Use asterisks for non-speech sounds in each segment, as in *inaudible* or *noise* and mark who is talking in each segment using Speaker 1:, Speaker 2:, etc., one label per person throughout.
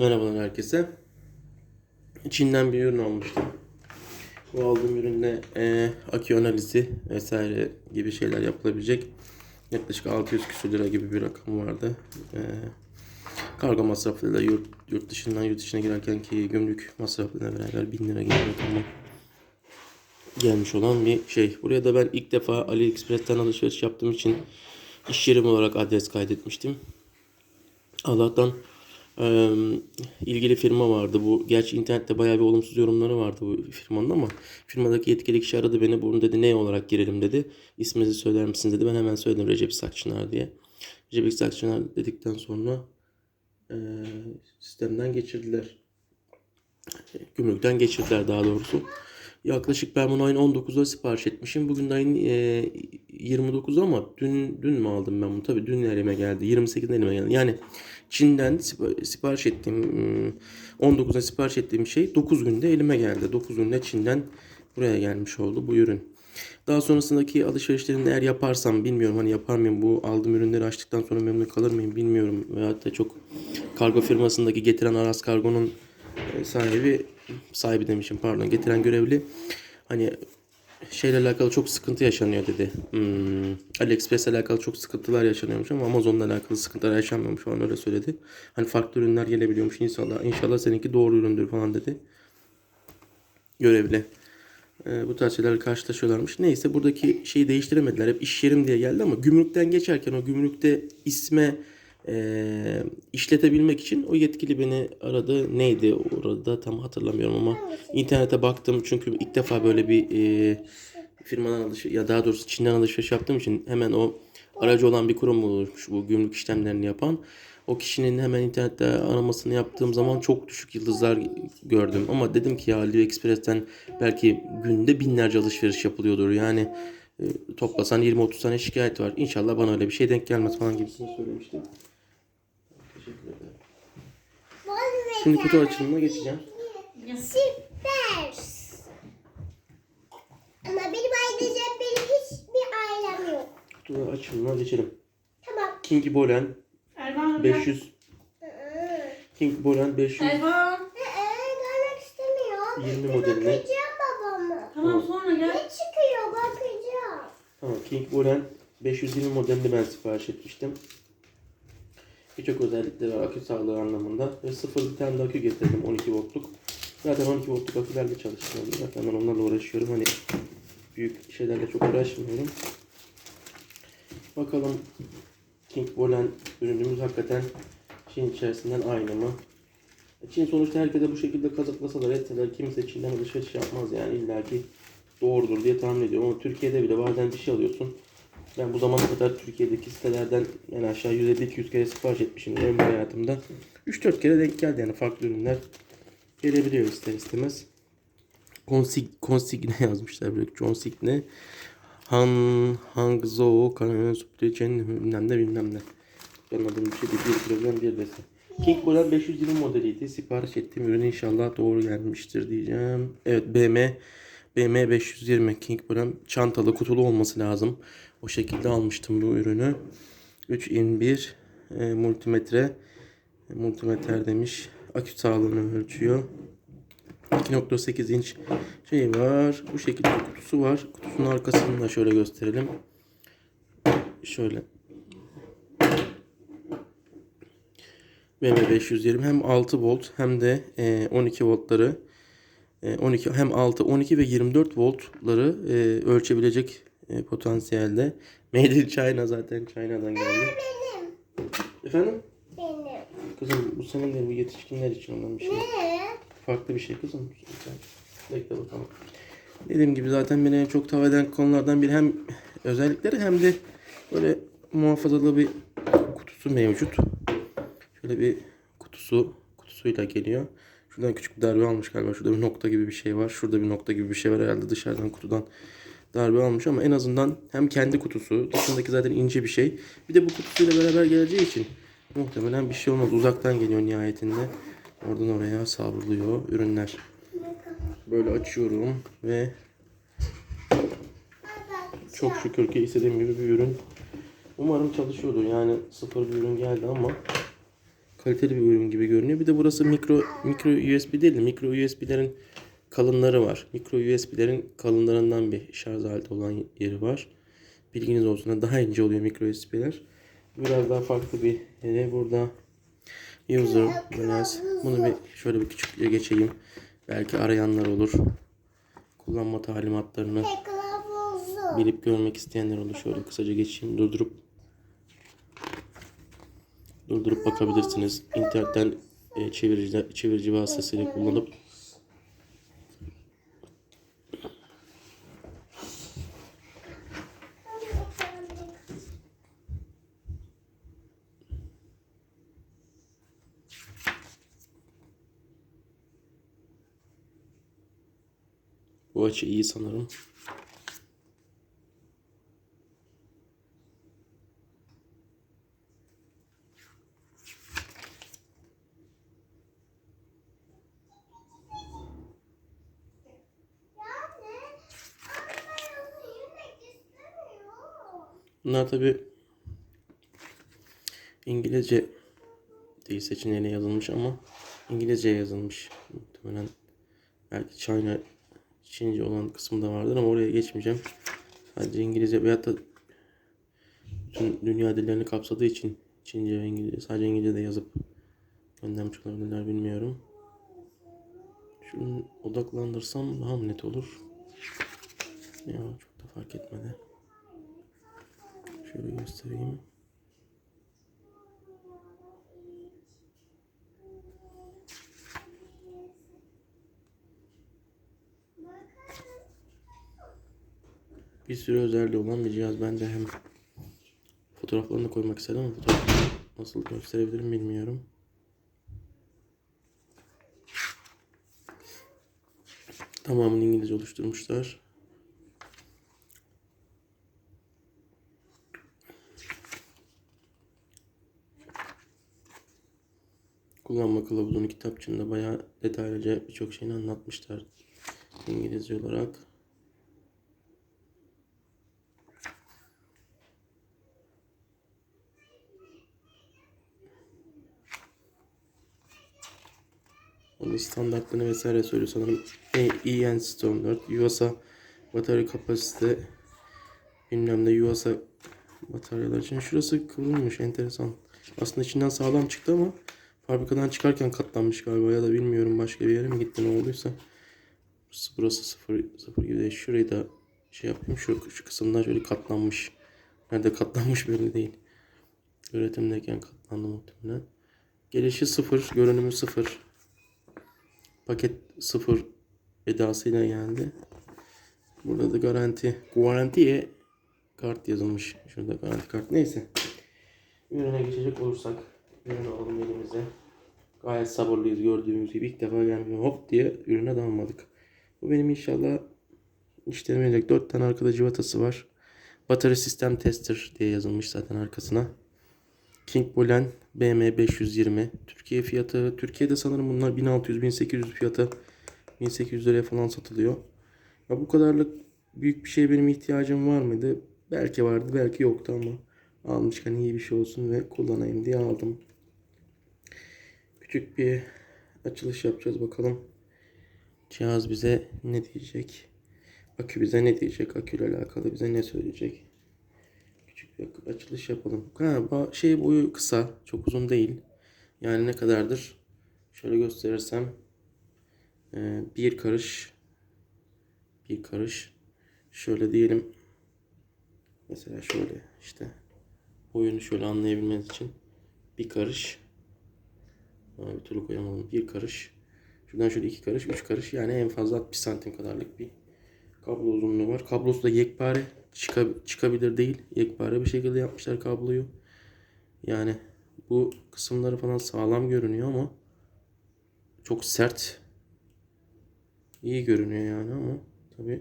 Speaker 1: Merhabalar herkese. Çin'den bir ürün almıştım. Bu aldığım üründe e, akü analizi vesaire gibi şeyler yapılabilecek. Yaklaşık 600 küsur lira gibi bir rakam vardı. E, kargo masrafıyla yurt, yurt dışından yurt dışına girerken ki gümrük masrafıyla beraber 1000 lira gibi bir rakama gelmiş olan bir şey. Buraya da ben ilk defa AliExpress'ten alışveriş yaptığım için iş yerim olarak adres kaydetmiştim. Allah'tan ilgili firma vardı. Bu gerçi internette bayağı bir olumsuz yorumları vardı bu firmanın ama firmadaki yetkili kişi aradı beni. Bunu dedi ne olarak girelim dedi. İsminizi söyler misiniz dedi. Ben hemen söyledim Recep Sakçınar diye. Recep Sakçınar dedikten sonra sistemden geçirdiler. Gümrükten geçirdiler daha doğrusu. Yaklaşık ben bunu ayın 19'da sipariş etmişim. Bugün de ayın eee 29'u ama dün dün mü aldım ben bunu? Tabii dün elime geldi. 28'de elime geldi. Yani Çin'den sipa- sipariş ettiğim ım, 19'da sipariş ettiğim şey 9 günde elime geldi. 9 günde Çin'den buraya gelmiş oldu bu ürün. Daha sonrasındaki alışverişlerimi eğer yaparsam bilmiyorum hani yapar mıyım bu aldığım ürünleri açtıktan sonra memnun kalır mıyım bilmiyorum. Veyahut da çok kargo firmasındaki getiren Aras Kargo'nun e, sahibi sahibi demişim pardon getiren görevli hani şeyle alakalı çok sıkıntı yaşanıyor dedi. Hmm, AliExpress'le alakalı çok sıkıntılar yaşanıyormuş ama Amazon'la alakalı sıkıntılar yaşanmıyormuş falan öyle söyledi. Hani farklı ürünler gelebiliyormuş inşallah. İnşallah seninki doğru üründür falan dedi. Görevli. Ee, bu tarz şeylerle karşılaşıyorlarmış. Neyse buradaki şeyi değiştiremediler. Hep iş yerim diye geldi ama gümrükten geçerken o gümrükte isme e, işletebilmek için o yetkili beni aradı. Neydi orada tam hatırlamıyorum ama internete baktım çünkü ilk defa böyle bir e, firmadan alışveriş ya daha doğrusu Çin'den alışveriş yaptığım için hemen o aracı olan bir kurum olmuş bu gümrük işlemlerini yapan. O kişinin hemen internette aramasını yaptığım zaman çok düşük yıldızlar gördüm. Ama dedim ki ya AliExpress'ten belki günde binlerce alışveriş yapılıyordur. Yani e, toplasan 20-30 tane şikayet var. İnşallah bana öyle bir şey denk gelmez falan gibisini söylemiştim. Teşekkür ederim. Şimdi kutu açılımına geçeceğim.
Speaker 2: Süper. Ama benim ayrıca benim hiçbir ailem yok.
Speaker 1: Kutu açılımına geçelim.
Speaker 2: Tamam.
Speaker 1: King Bolen
Speaker 3: Ervan
Speaker 1: 500
Speaker 2: Ee,
Speaker 1: King Bolen 500
Speaker 3: Ervan.
Speaker 2: ee, görmek istemiyor.
Speaker 1: 20
Speaker 2: Bir
Speaker 1: modeline
Speaker 2: Bakacağım babamı.
Speaker 3: Tamam sonra
Speaker 2: Ne
Speaker 3: gel.
Speaker 2: çıkıyor bakacağım.
Speaker 1: Tamam King Bolen 520 modelini ben sipariş etmiştim. Birçok özellikleri var akü sağlığı anlamında. Ve sıfır bir tane de akü getirdim 12 voltluk. Zaten 12 voltluk akülerle çalışıyorum. Zaten ben onlarla uğraşıyorum. Hani büyük şeylerle çok uğraşmıyorum. Bakalım King Bolen ürünümüz hakikaten Çin içerisinden aynı mı? Çin sonuçta herkese bu şekilde kazıklasalar etseler kimse Çin'den alışveriş yapmaz yani illaki doğrudur diye tahmin ediyorum ama Türkiye'de bile bazen bir şey alıyorsun. Ben bu zamana kadar Türkiye'deki sitelerden en aşağı 150-200 kere sipariş etmişim ömrü hayatımda. 3-4 kere denk geldi yani farklı ürünler gelebiliyor ister istemez. Konsig, konsigne *laughs* yazmışlar böyle konsigne. Han, Hangzhou, Kanal Supply Chain bilmem ne bilmem ne. Anladığım bir şey değil. Bir kilogram bir dese. King Bolan 520 modeliydi. Sipariş ettiğim ürün inşallah doğru gelmiştir diyeceğim. Evet BM BM 520 King Bolan çantalı kutulu olması lazım. O şekilde almıştım bu ürünü. 3 in 1 e, multimetre e, multimetre demiş. Akü sağlığını ölçüyor. 2.8 inç şey var. Bu şekilde kutusu var. Kutusunun arkasını da şöyle gösterelim. Şöyle. BM520 hem 6 volt hem de e, 12 voltları e, 12 hem 6, 12 ve 24 voltları e, ölçebilecek e, potansiyelde. *laughs* Made in China zaten China'dan geldi.
Speaker 2: Benim.
Speaker 1: Efendim?
Speaker 2: Benim.
Speaker 1: Kızım bu senin değil bu yetişkinler için olan bir şey.
Speaker 2: Ne?
Speaker 1: Farklı bir şey kızım. Bekle bakalım. Dediğim gibi zaten beni en çok tav eden konulardan biri hem özellikleri hem de böyle muhafazalı bir kutusu mevcut. Şöyle bir kutusu kutusuyla geliyor. Şuradan küçük bir darbe almış galiba. Şurada bir nokta gibi bir şey var. Şurada bir nokta gibi bir şey var herhalde dışarıdan kutudan darbe almış ama en azından hem kendi kutusu dışındaki zaten ince bir şey. Bir de bu kutusuyla beraber geleceği için muhtemelen bir şey olmaz. Uzaktan geliyor nihayetinde. Oradan oraya savruluyor ürünler. Böyle açıyorum ve çok şükür ki istediğim gibi bir ürün. Umarım çalışıyordur. Yani sıfır bir ürün geldi ama kaliteli bir ürün gibi görünüyor. Bir de burası mikro mikro USB değil de mikro USB'lerin kalınları var. Mikro USB'lerin kalınlarından bir şarj aleti olan yeri var. Bilginiz olsun. Daha ince oluyor mikro USB'ler. Biraz daha farklı bir yeri burada. User biraz. Bunu bir şöyle bir küçük geçeyim. Belki arayanlar olur. Kullanma talimatlarını bilip görmek isteyenler olur. Şöyle kısaca geçeyim. Durdurup durdurup bakabilirsiniz. İnternetten e, çevirici, çevirici vasıtasıyla kullanıp bu açı iyi sanırım. Bunlar tabi İngilizce değil seçeneğine yazılmış ama İngilizce yazılmış. Muhtemelen belki China Çince olan kısmı vardır ama oraya geçmeyeceğim. Sadece İngilizce veyahut da bütün dünya dillerini kapsadığı için Çince ve İngilizce sadece İngilizce de yazıp göndermiş olabilirler bilmiyorum. Şunu odaklandırsam daha net olur? Ya çok da fark etmedi. Şöyle göstereyim. Bir sürü özelliği olan bir cihaz. Ben de hem fotoğraflarını koymak istedim ama fotoğrafları nasıl gösterebilirim bilmiyorum. Tamamını İngilizce oluşturmuşlar. Kullanma kılavuzunu kitapçığında bayağı detaylıca birçok şeyini anlatmışlar İngilizce olarak. Onun standartlarını vesaire söylüyor sanırım. EN standart, USA batarya kapasite bilmem ne USA bataryalar için. Şurası kıvrılmış enteresan. Aslında içinden sağlam çıktı ama fabrikadan çıkarken katlanmış galiba ya da bilmiyorum başka bir yere mi gitti ne olduysa. Burası, burası sıfır, sıfır gibi değil. Şurayı da şey yapayım. Şu, şu kısımdan şöyle katlanmış. Nerede katlanmış belli değil. Üretimdeyken katlandı muhtemelen. Gelişi sıfır, görünümü sıfır. Paket sıfır edasıyla geldi. Burada da garanti, garantiye kart yazılmış. Şurada garanti kart. Neyse. Ürüne geçecek olursak. Ürünü alalım elimize. Gayet sabırlıyız gördüğünüz gibi. ilk defa gelmiyor. Hop diye ürüne dalmadık. Bu benim inşallah işlerime yarayacak. 4 tane arkada civatası var. Battery System Tester diye yazılmış zaten arkasına. King Bolen BM520 Türkiye fiyatı Türkiye'de sanırım bunlar 1600-1800 fiyata 1800 liraya falan satılıyor. Ya bu kadarlık büyük bir şey benim ihtiyacım var mıydı? Belki vardı belki yoktu ama almışken iyi bir şey olsun ve kullanayım diye aldım. Küçük bir açılış yapacağız bakalım. Cihaz bize ne diyecek? Akü bize ne diyecek? Aküyle alakalı bize ne söyleyecek? Küçük bir açılış yapalım. Ha, şey boyu kısa, çok uzun değil. Yani ne kadardır? Şöyle gösterirsem e, bir karış bir karış şöyle diyelim mesela şöyle işte boyunu şöyle anlayabilmeniz için bir karış Bir türlü koyamadım bir karış şuradan şöyle iki karış üç karış yani en fazla 60 santim kadarlık bir kablo uzunluğu var kablosu da yekpare çıka- çıkabilir değil yekpare bir şekilde yapmışlar kabloyu yani bu kısımları falan sağlam görünüyor ama çok sert iyi görünüyor yani ama tabi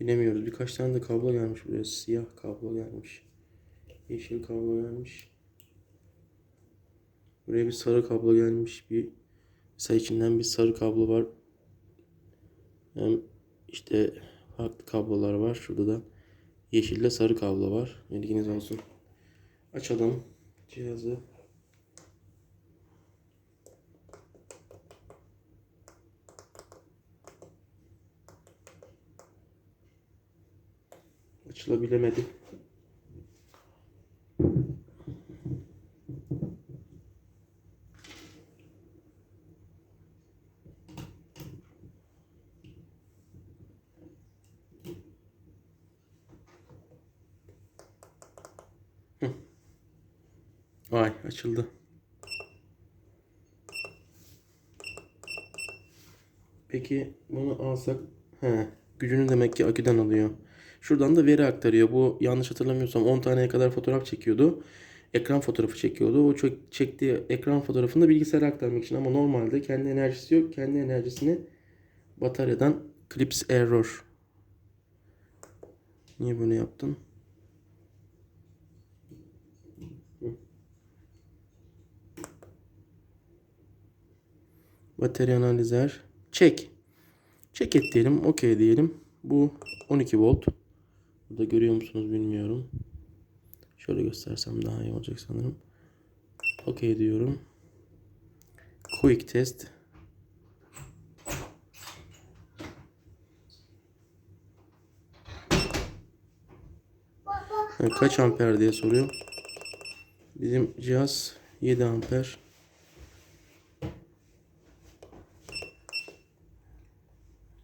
Speaker 1: bilemiyoruz. Birkaç tane de kablo gelmiş buraya. Siyah kablo gelmiş. Yeşil kablo gelmiş. Buraya bir sarı kablo gelmiş. Bir mesela içinden bir sarı kablo var. Hem işte farklı kablolar var. Şurada da yeşille sarı kablo var. Bilginiz olsun. Açalım cihazı. Açılabilemedi. Açıldı. Peki bunu alsak he, gücünü demek ki aküden alıyor. Şuradan da veri aktarıyor. Bu yanlış hatırlamıyorsam 10 taneye kadar fotoğraf çekiyordu. Ekran fotoğrafı çekiyordu. O çek- çektiği ekran fotoğrafını da bilgisayara aktarmak için ama normalde kendi enerjisi yok. Kendi enerjisini bataryadan clips error. Niye böyle yaptın? Batarya analizer. Çek. Çek et diyelim. Okey diyelim. Bu 12 volt. Burada görüyor musunuz bilmiyorum. Şöyle göstersem daha iyi olacak sanırım. Okey diyorum. Quick test. Kaç amper diye soruyor. Bizim cihaz 7 amper.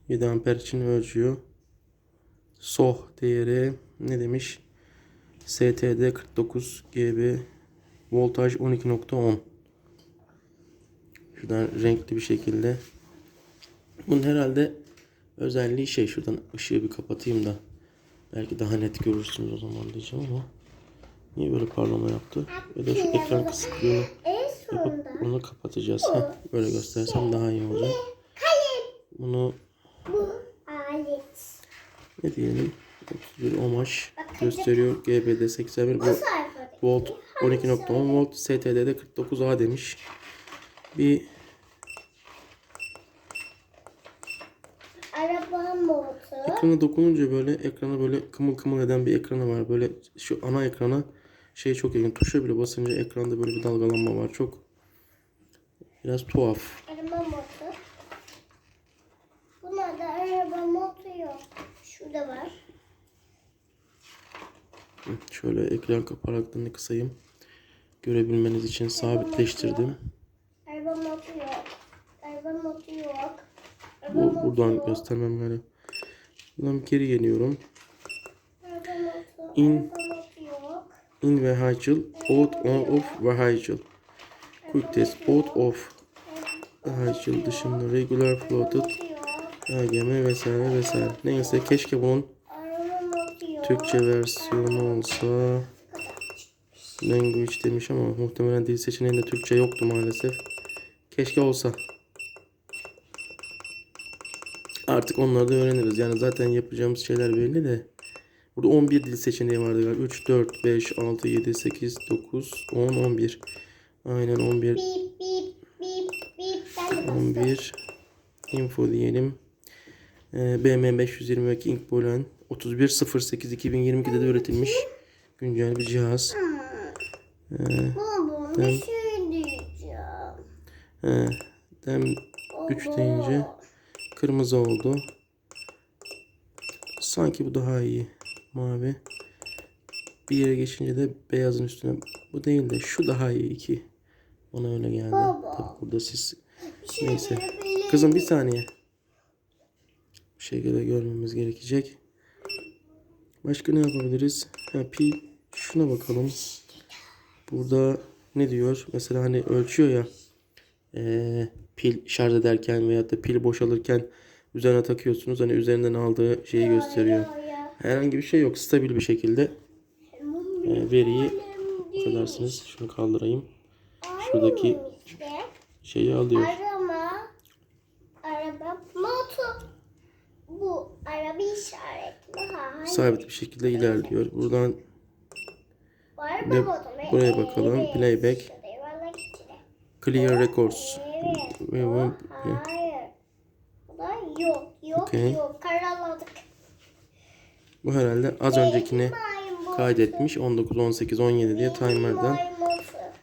Speaker 1: ...7 amper için ölçüyor. SOH değeri ne demiş? STD 49 GB voltaj 12.10 Şuradan renkli bir şekilde bunun herhalde özelliği şey şuradan ışığı bir kapatayım da belki daha net görürsünüz o zaman diyeceğim ama niye böyle parlama yaptı? Ya da şu ekran kısıklığını yapıp bunu kapatacağız. Heh, böyle göstersem daha iyi olacak. Bunu
Speaker 2: bu alet.
Speaker 1: ne diyelim? 31 ohmaj gösteriyor. GB'de 81
Speaker 2: Bu
Speaker 1: volt. Volt 12.10 volt STD'de 49A demiş. Bir
Speaker 2: Araba modu.
Speaker 1: ekrana dokununca böyle ekrana böyle kımıl kımıl eden bir ekranı var. Böyle şu ana ekrana şey çok yakın. Tuşa bile basınca ekranda böyle bir dalgalanma var. Çok biraz tuhaf.
Speaker 2: Araba modu. Buna da araba modu yok. Şurada var.
Speaker 1: Şöyle ekran kapaklarını kısayım. Görebilmeniz için sabitleştirdim.
Speaker 2: Araba modu yok. Araba modu yok. Araba
Speaker 1: Bu, buradan göstermem yani. Buradan geri geliyorum. İn. In vehicle, out on off vehicle. Quick test, out off. Vehicle dışında regular floated, AGM vesaire vesaire. Neyse keşke bunun. Türkçe versiyonu olsa. Language demiş ama muhtemelen dil seçeneğinde Türkçe yoktu maalesef. Keşke olsa. Artık onları da öğreniriz. Yani zaten yapacağımız şeyler belli de. Burada 11 dil seçeneği vardı galiba. 3, 4, 5, 6, 7, 8, 9, 10, 11. Aynen 11.
Speaker 2: Bip bip bip bip. Ben de bastım.
Speaker 1: 11 info diyelim. Ee, BM 522 Inkbolen 3108 2022'de de üretilmiş güncel bir cihaz. Ee,
Speaker 2: Baba bir şey diyeceğim.
Speaker 1: he, dem 3 deyince kırmızı oldu. Sanki bu daha iyi. Mavi. Bir yere geçince de beyazın üstüne. Bu değil de şu daha iyi iki. Ona öyle geldi.
Speaker 2: Baba.
Speaker 1: Tabii burada siz
Speaker 2: şey
Speaker 1: Neyse. Kızım bir saniye. Şekilde görmemiz gerekecek. Başka ne yapabiliriz? Ha, pil. Şuna bakalım. Burada ne diyor? Mesela hani ölçüyor ya. eee, pil şarj ederken veya da pil boşalırken üzerine takıyorsunuz. Hani üzerinden aldığı şeyi gösteriyor. Herhangi bir şey yok. Stabil bir şekilde e, veriyi affedersiniz. Şunu kaldırayım. Şuradaki şeyi alıyor.
Speaker 2: arama, araba, motor. Bu araba işaretli. Ha, hayır.
Speaker 1: Sabit bir şekilde ilerliyor. Buradan
Speaker 2: motoru.
Speaker 1: buraya bakalım. Playback. Clear Records. Ve bu-
Speaker 2: yok. Yok
Speaker 1: Okey.
Speaker 2: yok. Karaladık.
Speaker 1: Bu herhalde az öncekini
Speaker 2: Maymun.
Speaker 1: kaydetmiş. 19, 18, 17 diye timer'dan.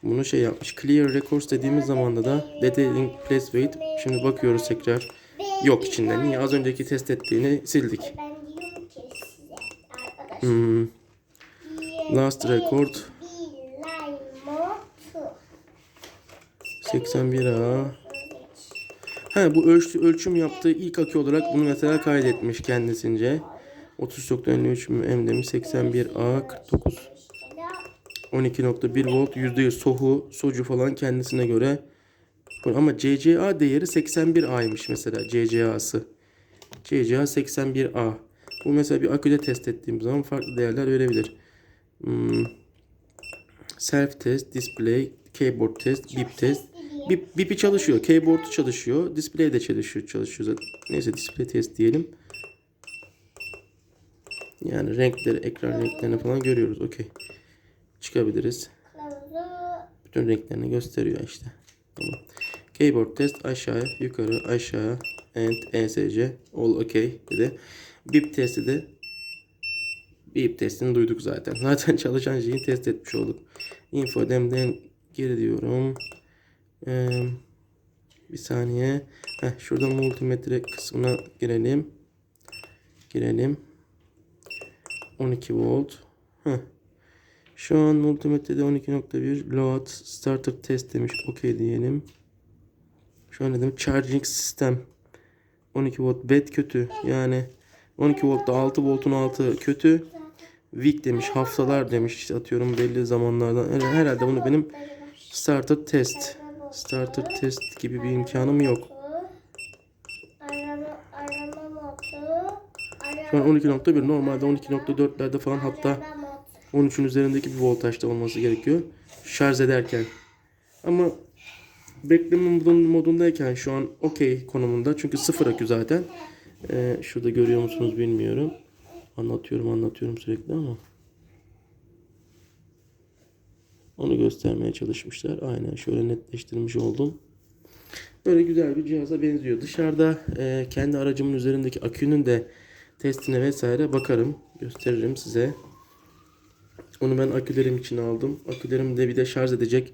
Speaker 1: Bunu şey yapmış. Clear Records dediğimiz zamanda da Detailing Place Wait. Şimdi bakıyoruz tekrar. Yok içinde. Niye? Az önceki test ettiğini sildik.
Speaker 2: Ben diyorum ki size arkadaşlar
Speaker 1: Hmm, Last record. 81A. Ha bu ölç, ölçüm yaptığı ilk akü olarak bunu mesela kaydetmiş kendisince. 33.53 M demiş 81A 49 12.1 volt %100 sohu socu falan kendisine göre ama CCA değeri 81A'ymış mesela CCA'sı. CCA 81A. Bu mesela bir aküde test ettiğim zaman farklı değerler verebilir. Hmm. Self test, display, keyboard test, bip test. Bip, bipi çalışıyor, keyboard çalışıyor, display de çalışıyor, çalışıyor zaten. Neyse display test diyelim. Yani renkleri, ekran renklerini falan görüyoruz. Okey. Çıkabiliriz. Bütün renklerini gösteriyor işte. Tamam. Keyboard test aşağı, yukarı, aşağı, and, ESC, all okay dedi. Bip testi de Bip testini duyduk zaten. *laughs* Zaten çalışan şeyi test etmiş olduk. Info demden geri diyorum. Ee, bir saniye. Heh, şurada multimetre kısmına girelim. Girelim. 12 volt. Heh. Şu an multimetrede 12.1 load starter test demiş. Okey diyelim. Şu an demek? Charging sistem. 12 volt bed kötü. Yani 12 voltta 6 voltun altı kötü. Week demiş. Haftalar demiş. İşte atıyorum belli zamanlardan. Her- Herhalde bunu benim starter test. Starter test gibi bir imkanım yok. Şu an 12.1 normalde 12.4'lerde falan hatta
Speaker 2: Arama modu.
Speaker 1: 13'ün üzerindeki bir voltajda olması gerekiyor. Şarj ederken. Ama bekleme modun- modundayken şu an okey konumunda. Çünkü sıfır akü zaten. Ee, şurada görüyor musunuz bilmiyorum. Anlatıyorum anlatıyorum sürekli ama. Onu göstermeye çalışmışlar. Aynen şöyle netleştirmiş oldum. Böyle güzel bir cihaza benziyor. Dışarıda e, kendi aracımın üzerindeki akünün de testine vesaire bakarım. Gösteririm size. Onu ben akülerim için aldım. Akülerim de bir de şarj edecek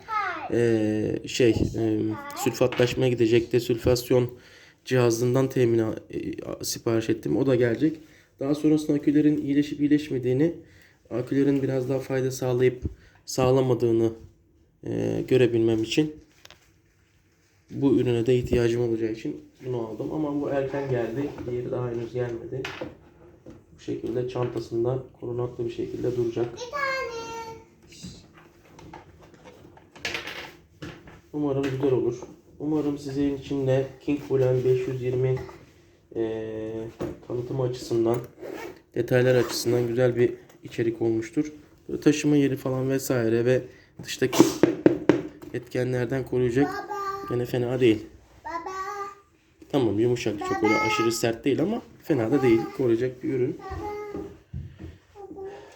Speaker 1: eee, şey eee, sülfatlaşmaya gidecek desülfasyon cihazından temin sipariş ettim. O da gelecek. Daha sonrasında akülerin iyileşip iyileşmediğini, akülerin biraz daha fayda sağlayıp sağlamadığını eee, görebilmem için bu ürüne de ihtiyacım olacağı için bunu aldım. Ama bu erken geldi. Diğeri daha henüz gelmedi. Bu şekilde çantasında korunaklı bir şekilde duracak. Umarım güzel olur. Umarım sizin için de King Bulen 520 eee tanıtım açısından, detaylar açısından güzel bir içerik olmuştur. Böyle taşıma yeri falan vesaire ve dıştaki etkenlerden koruyacak. Gene fena değil.
Speaker 2: Baba.
Speaker 1: Tamam yumuşak çok öyle aşırı sert değil ama fena da değil. Koruyacak bir ürün.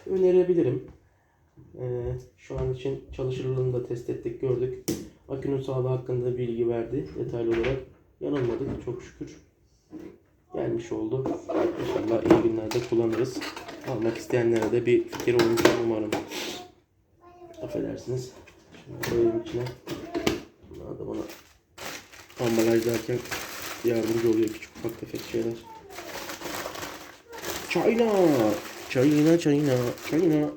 Speaker 1: Önerebilirim. Ee, şu an için çalışırlığını da test ettik gördük. Akünün sağlığı hakkında bilgi verdi detaylı olarak. Yanılmadık çok şükür. Gelmiş oldu. İnşallah iyi günlerde kullanırız. Almak isteyenlere de bir fikir olmuştur umarım. Affedersiniz. Şimdi koyayım içine. Bunlar da bana ambalajlarken yardımcı oluyor küçük ufak tefek şeyler. China, China, China, China.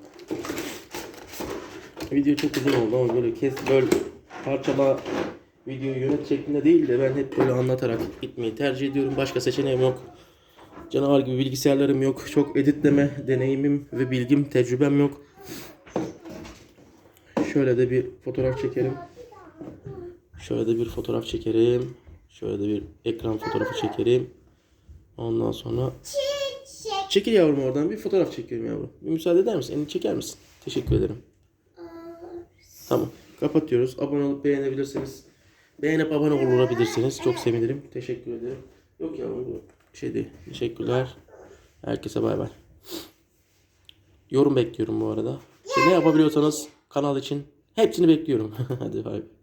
Speaker 1: Video çok uzun oldu ama böyle kes böl parçala videoyu yönet şeklinde değil de ben hep böyle anlatarak gitmeyi tercih ediyorum. Başka seçeneğim yok. Canavar gibi bilgisayarlarım yok. Çok editleme deneyimim ve bilgim, tecrübem yok. Şöyle de bir fotoğraf çekerim. Şöyle de bir fotoğraf çekerim. Şöyle de bir ekran fotoğrafı çekerim. Ondan sonra çekil yavrum oradan bir fotoğraf çekelim yavrum. Bir müsaade eder misin? Elini çeker misin? Teşekkür ederim. Tamam. Kapatıyoruz. Abone olup beğenebilirsiniz. Beğenip abone olabilirsiniz. Çok sevinirim. Teşekkür ederim. Yok yavrum bu şey değil. Teşekkürler. Herkese bay bay. Yorum bekliyorum bu arada. İşte ne yapabiliyorsanız kanal için hepsini bekliyorum. *laughs* Hadi bay bay.